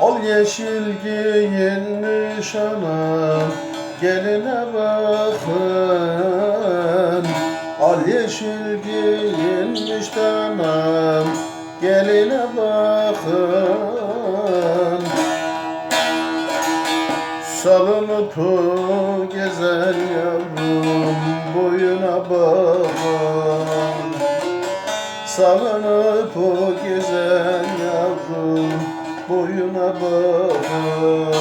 Al yeşil giyinmiş anam Geline bakın. Al yeşil giyinmiş anam Geline bakın. Salınıp gezen yavrum Boyuna bakın. Salınıp gezen yavrum boyuna bakın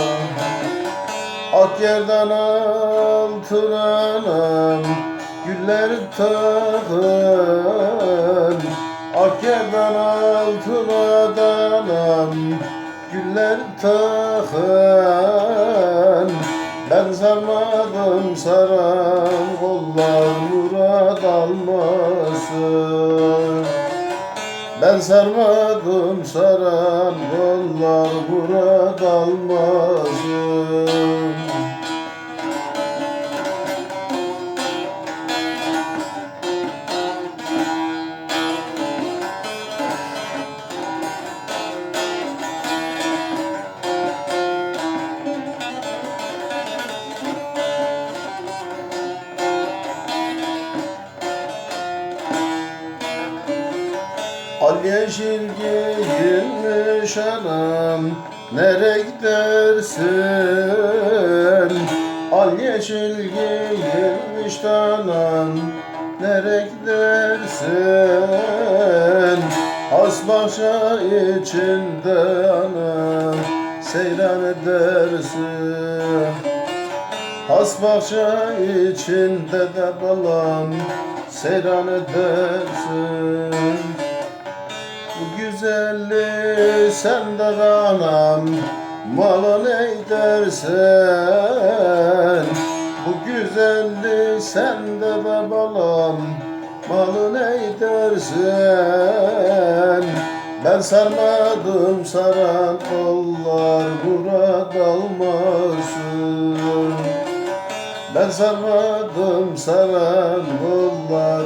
Ak yerden altın anam güller takın Ak yerden altın adanam güller takın Ben sarmadım saran kollar murad almasın ben sarmadım saran kollar murad almazım Al yeşil giyinmiş anam Nere gidersin? Al yeşil giyinmiş anam Nere gidersin? Has bahçe içinde anam Seyran edersin. Has bahçe içinde de balam Seyran edersin bu güzelliği sen de anam malın eydersen Bu güzelliği sen de be balam malın eydersen Ben sarmadım saran kollar murad almasın. Ben sarmadım saran kollar